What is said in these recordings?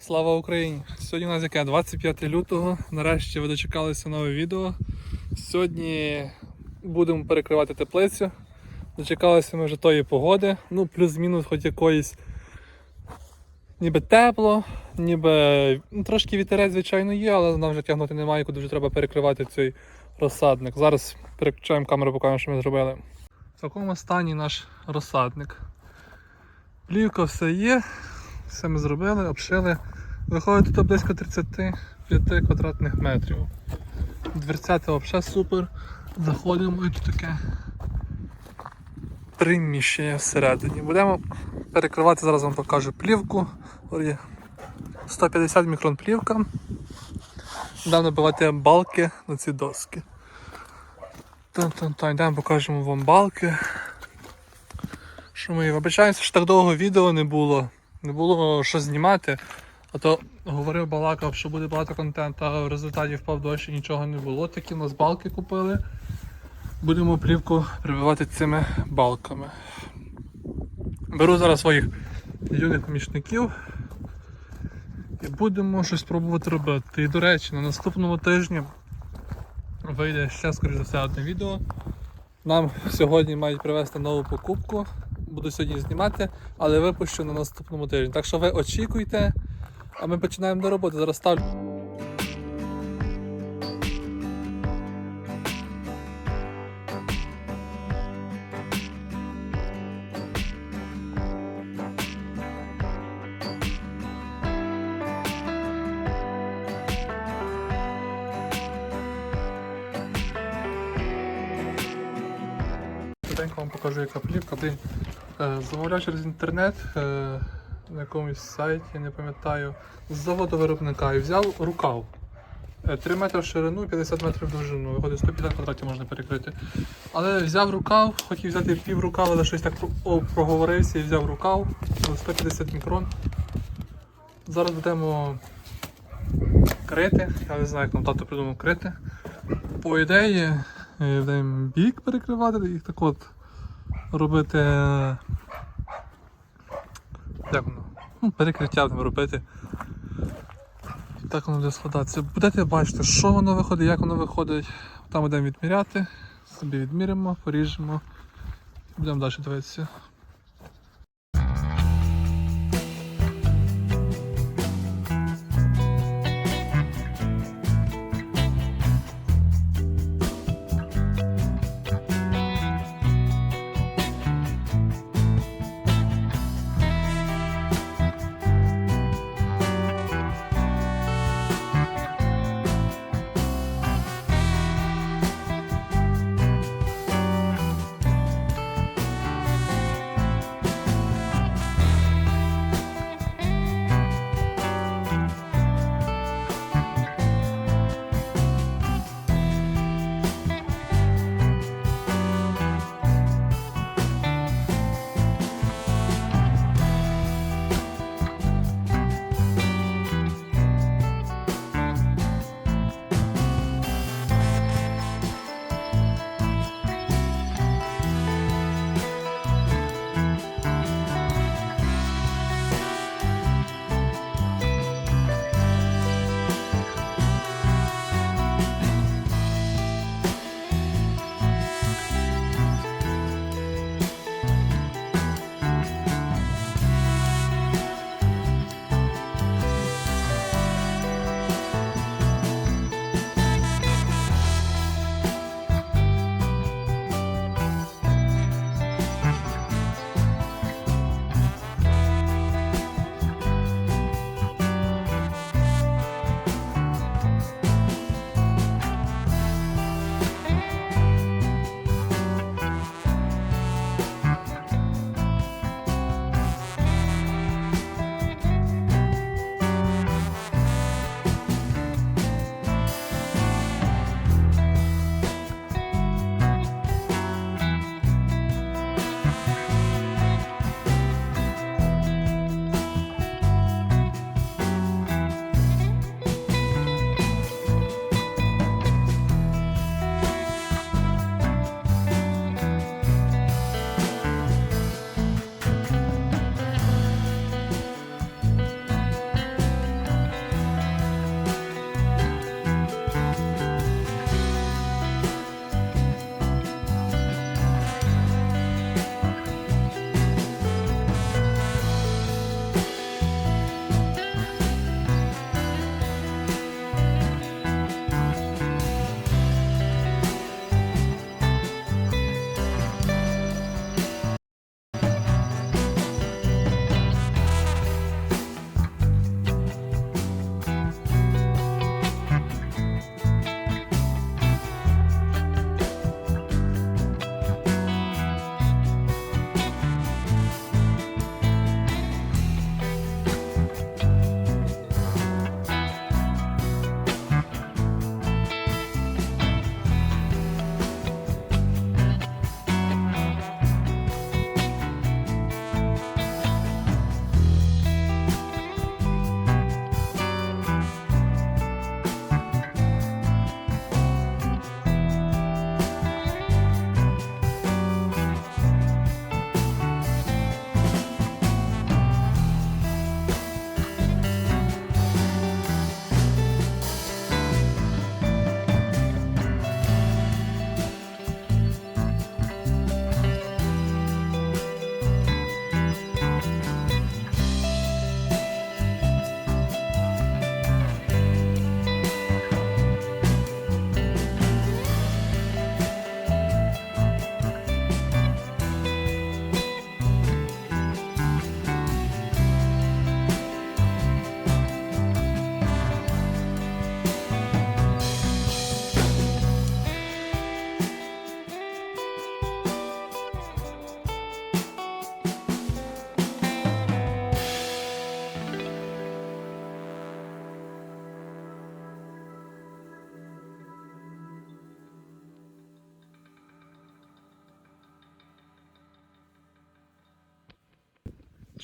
Слава Україні! Сьогодні у нас яке 25 лютого. Нарешті ви дочекалися нове відео. Сьогодні будемо перекривати теплицю. Дочекалися ми вже тої погоди. Ну, плюс-мінус хоч якоїсь ніби тепло, ніби ну, трошки вітерець, звичайно, є, але нам вже тягнути немає, куди вже треба перекривати цей розсадник. Зараз переключаємо камеру, покажемо, що ми зробили. В такому стані наш розсадник. Плівка все є, все ми зробили, обшили. Виходить тут близько 35 квадратних метрів. Дверцята взагалі супер. Заходимо і тут таке приміщення всередині. Будемо перекривати, зараз вам покажу плівку. Ось 150 мікрон плівка. Будемо набивати балки на ці доски. Та-та-та, йдемо покажемо вам балки. Що ми вибачаємося, що так довго відео не було. Не було що знімати. А то говорив, балакав, що буде багато контенту, а в результаті впав дощ і нічого не було. Такі у нас балки купили. Будемо плівку прибивати цими балками. Беру зараз своїх юних помічників і будемо щось пробувати робити. І до речі, на наступному тижні вийде ще, скоріш за все, одне відео. Нам сьогодні мають привезти нову покупку. Буду сьогодні знімати, але випущу на наступному тижні. Так що ви очікуйте, а ми починаємо до роботи. Зараз ставлю. Покажу, яка плівка. Блін, замовляв через інтернет е, на якомусь сайті, я не пам'ятаю, з заводу виробника і взяв рукав. Е, 3 метри в ширину, 50 метрів в довжину. Виходить 150 квадратів можна перекрити. Але взяв рукав, хотів взяти пів рукава, але щось так проговорився і взяв рукав 150 мікрон. Зараз будемо крити. Я не знаю, як нам тато придумав крити. По ідеї, е, будемо бік перекривати, їх так от робити. Як воно? Ну, перекриття там робити. Так воно буде складатися. Будете бачити, що воно виходить, як воно виходить. Там будемо відміряти, собі відміримо, поріжемо. Будемо далі дивитися.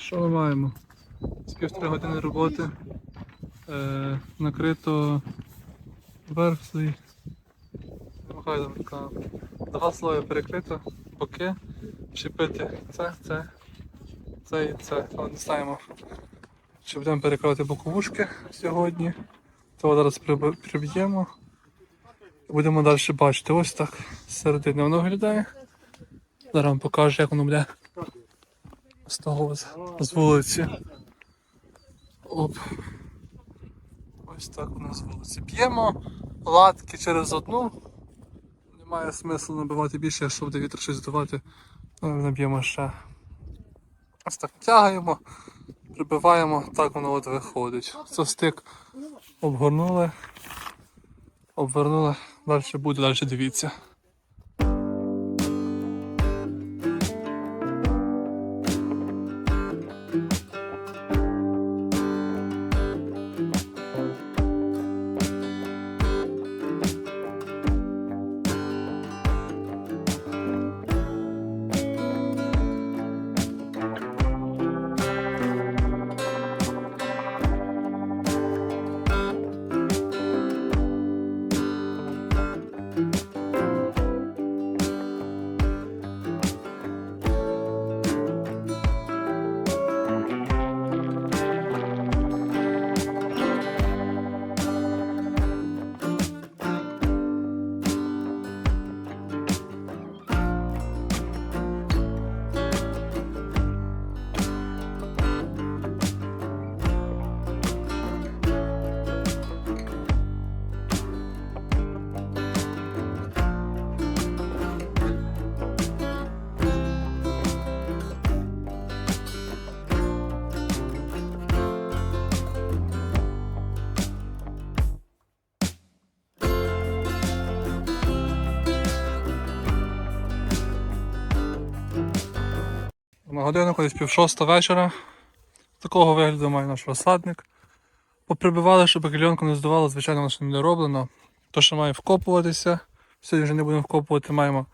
Що ми маємо? З півтори години роботи. Е, накрито верх свій. Там. Два слої перекрито, боки, чіпити це, це, це і це. Але не знаємо. Чи будемо перекривати боковушки сьогодні. Того зараз приб'ємо. Будемо далі бачити. Ось так середини воно виглядає. Зараз вам покажу, як воно буде з того з, вулиці. Оп. Ось так воно з вулиці. П'ємо латки через одну. Немає смислу набивати більше, якщо буде вітер щось здувати, ну, наб'ємо ще. Ось так тягаємо, прибиваємо, так воно от виходить. Це стик обгорнули, обвернули, далі буде, далі дивіться. На годиннику десь пів шоста вечора. Такого вигляду має наш розсадник. Поприбивали, щоб кльонку не здувало, звичайно, воно ще не роблено. То, що має вкопуватися. Сьогодні вже не будемо вкопувати, маємо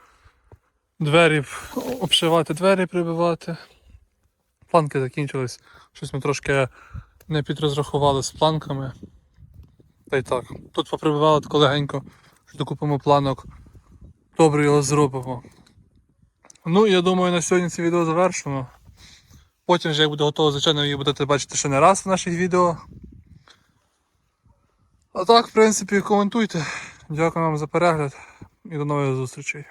двері, обшивати двері, прибивати. Планки закінчились. Щось ми трошки не підрозрахували з планками. Та й так. Тут поприбивали легенько, що докупимо планок. Добре його зробимо. Ну, я думаю, на сьогодні це відео завершено. Потім, вже як буде готово, звичайно, її будете бачити ще не раз в наших відео. А так, в принципі, коментуйте. Дякую вам за перегляд і до нових зустрічей.